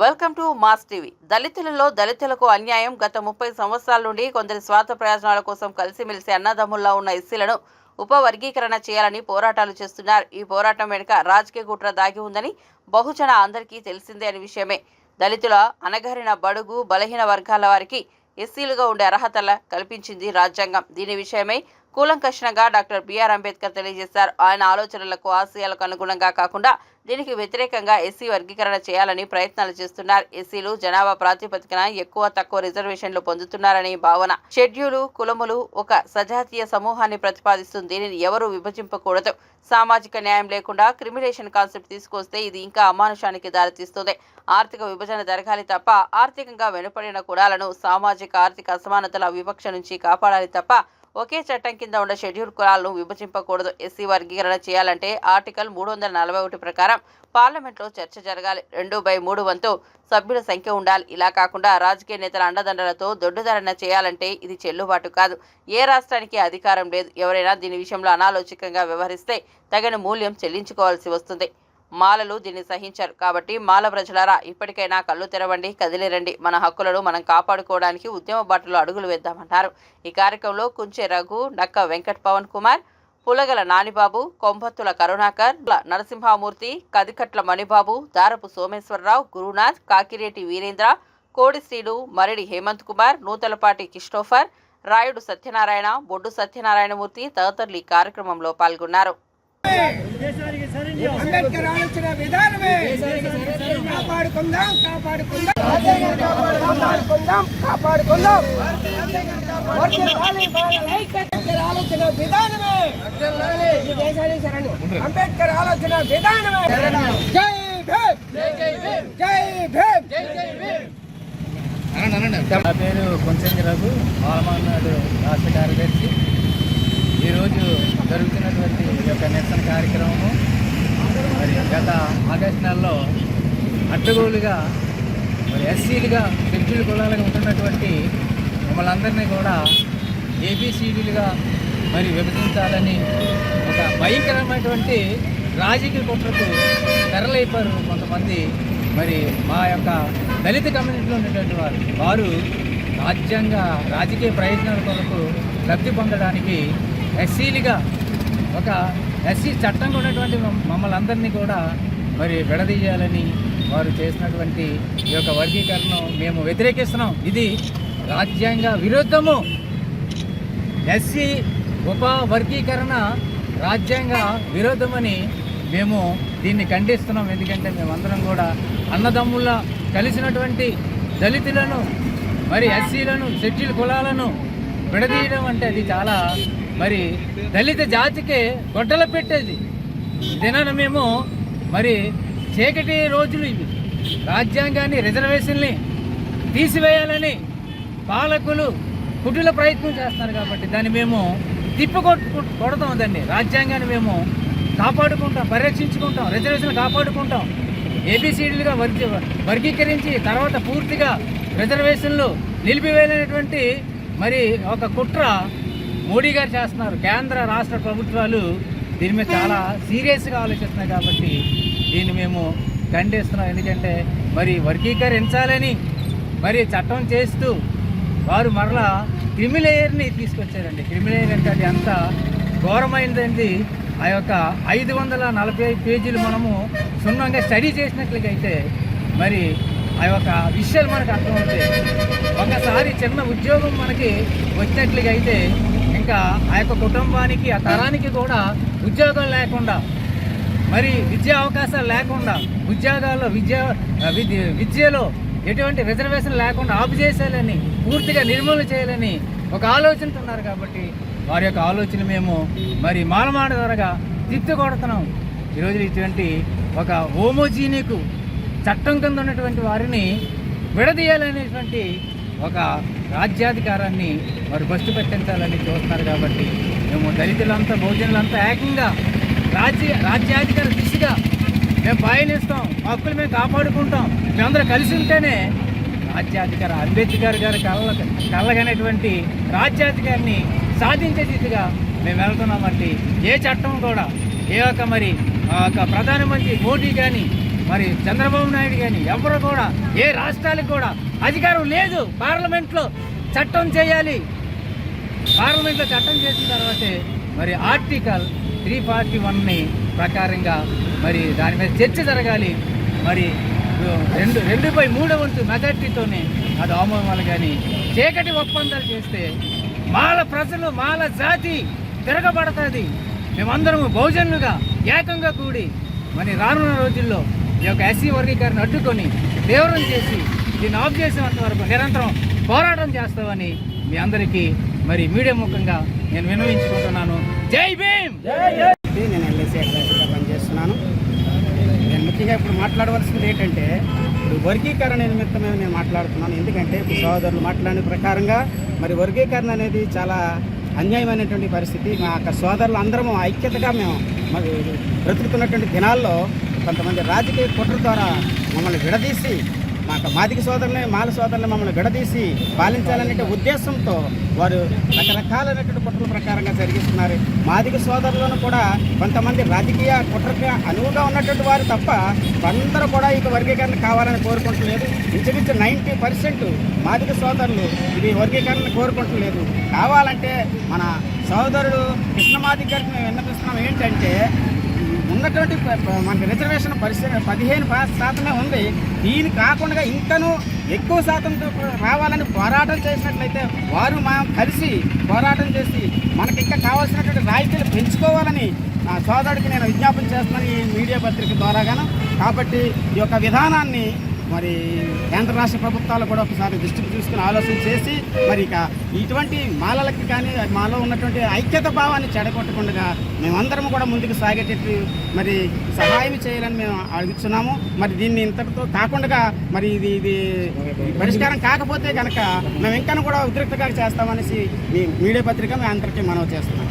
Welcome to Mass TV. దళితులలో దళితులకు అన్యాయం గత ముప్పై సంవత్సరాల నుండి కొందరి స్వార్థ ప్రయోజనాల కోసం కలిసిమెలిసి అన్నదమ్ముల్లా ఉన్న ఎస్సీలను ఉపవర్గీకరణ చేయాలని పోరాటాలు చేస్తున్నారు. ఈ పోరాటం వెనుక రాజకీయ కుట్ర దాగి ఉందని బహుజన అందరికీ తెలిసిందే అనే విషయమే. దళితుల అనగరిన బడుగు బలహీన వర్గాల వారికి ఎస్సీలుగా ఉండే అర్హతల కల్పించింది రాజ్యాంగం. దీని విషయమై కూలంకషణగా డాక్టర్ బిఆర్ అంబేద్కర్ తెలియజేశారు. ఆయన ఆలోచనలకు ఆశయాలకు అనుగుణంగా కాకుండా దీనికి వ్యతిరేకంగా ఎస్సీ వర్గీకరణ చేయాలని ప్రయత్నాలు చేస్తున్నారు. ఎస్సీలు జనాభా ప్రాతిపదికన ఎక్కువ తక్కువ రిజర్వేషన్లు పొందుతున్నారని భావన. షెడ్యూలు కులములు ఒక సజాతీయ సమూహాన్ని ప్రతిపాదిస్తుంది. దీనిని ఎవరూ విభజింపకూడదు. సామాజిక న్యాయం లేకుండా క్రిమినేషన్ కాన్సెప్ట్ తీసుకొస్తే ఇది ఇంకా అమానుషానికి దారితీస్తుంది. ఆర్థిక విభజన జరగాలి తప్ప ఆర్థికంగా వెనుపడిన కులాలను సామాజిక ఆర్థిక అసమానతల వివక్ష నుంచి కాపాడాలి తప్ప ఒకే చట్టం కింద ఉన్న షెడ్యూల్ కులాలను విభజింపకూడదు. ఎస్సీ వర్గీకరణ చేయాలంటే ఆర్టికల్ మూడు వందల నలభై ఒకటి ప్రకారం పార్లమెంట్లో చర్చ జరగాలి. రెండు బై మూడు వంతు సభ్యుల సంఖ్య ఉండాలి. ఇలా కాకుండా రాజకీయ నేతల అండదండలతో దొడ్డుదరణ చేయాలంటే ఇది చెల్లుబాటు కాదు. ఏ రాష్ట్రానికి అధికారం లేదు. ఎవరైనా దీని విషయంలో అనాలోచికంగా వ్యవహరిస్తే తగిన మూల్యం చెల్లించుకోవాల్సి వస్తుంది. మాలలు దీన్ని సహించారు. కాబట్టి మాల ప్రజలారా ఇప్పటికైనా కళ్ళు తెరవండి కదిలిరండి. మన హక్కులను మనం కాపాడుకోవడానికి ఉద్యమ బాటలో అడుగులు వేద్దామన్నారు. ఈ కార్యక్రమంలో కుంచె రఘు నక్క వెంకట్ పవన్ కుమార్ పులగల నానిబాబు కొంభత్తుల కరుణాకర్ నరసింహమూర్తి కదికట్ల మణిబాబు దారపు సోమేశ్వరరావు గురునాథ్ కాకిరేటి వీరేంద్ర కోడి శ్రీలు మరిడి హేమంత్ కుమార్ నూతలపాటి కిష్టోఫర్ రాయుడు సత్యనారాయణ బొడ్డు సత్యనారాయణమూర్తి తదితరులు ఈ కార్యక్రమంలో పాల్గొన్నారు. అంబేద్కర్ ఆలోచన విధానమే. కాపాడుకుందాం కాపాడుకుందాం. కాపాడుకుందాం కాపాడుకుందాం. ఆలోచన విధానమే. అంబేద్కర్ ఆలోచన విధానమే. జై భీమ్. జై భీమ్. నా పేరు కొంచెంగి రఘు రాష్ట్ర కార్యదర్శి. ఈరోజు జరుగుతున్నటువంటి ఈ యొక్క నిరసన కార్యక్రమము మరి గత ఆగస్టు నెలలో అడ్డగోలుగా మరి ఎస్సీలుగా షెడ్యూల్ కులాలుగా ఉంటున్నటువంటి మమ్మల్ని అందరినీ కూడా ఏబీసీడీలుగా మరి విభజించాలని ఒక భయంకరమైనటువంటి రాజకీయ కుట్రకు తెరలైపోయారు కొంతమంది మరి మా యొక్క దళిత కమ్యూనిటీలో ఉన్నటువంటి వారు. వారు రాజ్యాంగ రాజకీయ ప్రయోజనాల కొరకు లబ్ధి పొందడానికి ఎస్సీలుగా ఒక ఎస్సీ చట్టంగా ఉన్నటువంటి మమ్మల్ని అందరినీ కూడా మరి విడదీయాలని వారు చేసినటువంటి ఈ యొక్క వర్గీకరణను మేము వ్యతిరేకిస్తున్నాం. ఇది రాజ్యాంగ విరుద్ధము. ఎస్సీ ఉప వర్గీకరణ రాజ్యాంగ విరోధమని మేము దీన్ని ఖండిస్తున్నాం. ఎందుకంటే మేమందరం కూడా అన్నదమ్ముల కలిసినటువంటి దళితులను మరి ఎస్సీలను షెడ్యూల్ కులాలను విడదీయడం అంటే అది చాలా మరి దళిత జాతికి గొడ్డలు పెట్టేది. దినాన మేము మరి చీకటి రోజులు ఇవి. రాజ్యాంగాన్ని రిజర్వేషన్ని తీసివేయాలని పాలకులు కుటుల ప్రయత్నం చేస్తున్నారు కాబట్టి దాన్ని మేము తిప్పికొట్టు కొడతాం దాన్ని. రాజ్యాంగాన్ని మేము కాపాడుకుంటాం పరిరక్షించుకుంటాం రిజర్వేషన్ కాపాడుకుంటాం. ఏబిసిడీలుగా వర్గీ వర్గీకరించి తర్వాత పూర్తిగా రిజర్వేషన్లు నిలిపివేయలేనటువంటి మరి ఒక కుట్ర మోడీ గారు చేస్తున్నారు. కేంద్ర రాష్ట్ర ప్రభుత్వాలు దీని మీద చాలా సీరియస్గా ఆలోచిస్తున్నాయి కాబట్టి దీన్ని మేము ఖండిస్తున్నాం ఎందుకంటే మరి వర్గీకరించాలని మరి చట్టం చేస్తూ వారు మరలా క్రిమిలేయర్ని తీసుకొచ్చారండి. క్రిమిలేయర్ అంటే అది అంత ఘోరమైందండి ఆ యొక్క ఐదు వందల నలభై ఐదు పేజీలు మనము క్షుణ్ణంగా స్టడీ చేసినట్లయితే మరి ఆ యొక్క విషయాలు మనకు అర్థమవుతాయి. ఒకసారి చిన్న ఉద్యోగం మనకి వచ్చినట్లుగా అయితే ఇంకా ఆ యొక్క కుటుంబానికి ఆ తరానికి కూడా ఉద్యోగం లేకుండా మరి విద్యా అవకాశాలు లేకుండా ఉద్యోగాల్లో విద్య విద్య విద్యలో ఎటువంటి రిజర్వేషన్ లేకుండా ఆపు చేసేయాలని పూర్తిగా నిర్మూలన చేయాలని ఒక ఆలోచనతో ఉన్నారు కాబట్టి వారి యొక్క ఆలోచన మేము మరి మాలమాడ ద్వారా తిప్పి కొడుతున్నాం. ఈరోజు ఇటువంటి ఒక హోమోజీనికు చట్టం కింద ఉన్నటువంటి వారిని విడదీయాలనేటువంటి ఒక రాజ్యాధికారాన్ని మరి బస్సు పెట్టించాలని చూస్తున్నారు కాబట్టి మేము దళితులంతా బహుజనులంతా ఏకంగా రాజ్య రాజ్యాధికార దిశగా మేము పయనిస్తాం హక్కులు మేము కాపాడుకుంటాం. మేమందరూ కలిసి ఉంటేనే రాజ్యాధికార అంబేద్కర్ గారి కళ్ళ కళ్ళగనేటువంటి రాజ్యాధికారిని సాధించే దిశగా మేము వెళ్తున్నామండి. ఏ చట్టం కూడా ఏ ఒక్క మరి ఆ యొక్క ప్రధానమంత్రి మోడీ కానీ మరి చంద్రబాబు నాయుడు కానీ ఎవరు కూడా ఏ రాష్ట్రాలకు కూడా అధికారం లేదు. పార్లమెంట్లో చట్టం చేయాలి. పార్లమెంట్లో చట్టం చేసిన తర్వాతే మరి ఆర్టికల్ త్రీ ఫార్టీ వన్ని ప్రకారంగా మరి దాని మీద చర్చ జరగాలి. మరి రెండు రెండు బై మూడో వంతు మెజార్టీతోనే అది ఆమోదాలు కానీ చీకటి ఒప్పందాలు చేస్తే మాల ప్రజలు మాల జాతి తిరగబడుతుంది. మేమందరము బహుజనులుగా ఏకంగా కూడి మరి రానున్న రోజుల్లో ఈ యొక్క ఎస్సీ వర్గీకరణ అడ్డుకొని తీవ్రం చేసి దీన్ని ఆఫ్ చేసేంత వరకు నిరంతరం పోరాటం చేస్తామని మీ అందరికీ మరి మీడియా ముఖంగా నేను వినియోగించుకుంటున్నాను జై భీమ్! నేను ఎల్ఐసి అడ్వైజర్గా పనిచేస్తున్నాను. నేను ముఖ్యంగా ఇప్పుడు మాట్లాడవలసింది ఏంటంటే ఇప్పుడు వర్గీకరణ నిమిత్తమే నేను మాట్లాడుతున్నాను. ఎందుకంటే ఇప్పుడు సహోదరులు మాట్లాడిన ప్రకారంగా మరి వర్గీకరణ అనేది చాలా అన్యాయమైనటువంటి పరిస్థితి. మా యొక్క సోదరులు అందరము ఐక్యతగా మేము మరి బ్రతుకుతున్నటువంటి దినాల్లో కొంతమంది రాజకీయ కుట్ర ద్వారా మమ్మల్ని విడదీసి మా మాదిక సోదరులని మాల సోదరులని మమ్మల్ని విడదీసి పాలించాలనే ఉద్దేశంతో వారు రకరకాలైనటువంటి కుట్రల ప్రకారంగా జరిగిస్తున్నారు. మాదిక సోదరులను కూడా కొంతమంది రాజకీయ కుట్రకి అనువుగా ఉన్నటువంటి వారు తప్ప అందరూ కూడా ఇక వర్గీకరణ కావాలని కోరుకుంటలేదు. ఇంచుమించు నైంటీ పర్సెంట్ మాదిక సోదరులు ఇది వర్గీకరణ కోరుకుంటలేదు. కావాలంటే మన సోదరుడు కృష్ణ మాదిక మేము విన్నపిస్తున్నాం. ఏంటంటే ఉన్నటువంటి మనకి రిజర్వేషన్ పరిస్థితి పదిహేను శాతమే ఉంది. దీని కాకుండా ఇంకనూ ఎక్కువ శాతంతో రావాలని పోరాటం చేసినట్లయితే వారు మనం కలిసి పోరాటం చేసి మనకి ఇంకా కావాల్సినటువంటి రాయితీలు పెంచుకోవాలని నా సోదరుడికి నేను విజ్ఞాపన చేస్తున్నాను ఈ మీడియా పత్రిక ద్వారాగాను. కాబట్టి ఈ యొక్క విధానాన్ని మరి కేంద్ర రాష్ట్ర ప్రభుత్వాలు కూడా ఒకసారి దృష్టికి చూసుకుని ఆలోచన చేసి మరి ఇక ఇటువంటి మాలలకి కానీ మాలో ఉన్నటువంటి ఐక్యత భావాన్ని చెడగొట్టకుండా మేమందరం కూడా ముందుకు సాగేటట్టు మరి సహాయం చేయాలని మేము అడుగుతున్నాము మరి దీన్ని ఇంతటితో కాకుండా మరి ఇది ఇది పరిష్కారం కాకపోతే కనుక మేము ఇంకా కూడా ఉద్రిక్తగా చేస్తామనేసి మీ మీడియా పత్రిక మేము అందరికీ మనవి చేస్తున్నాం.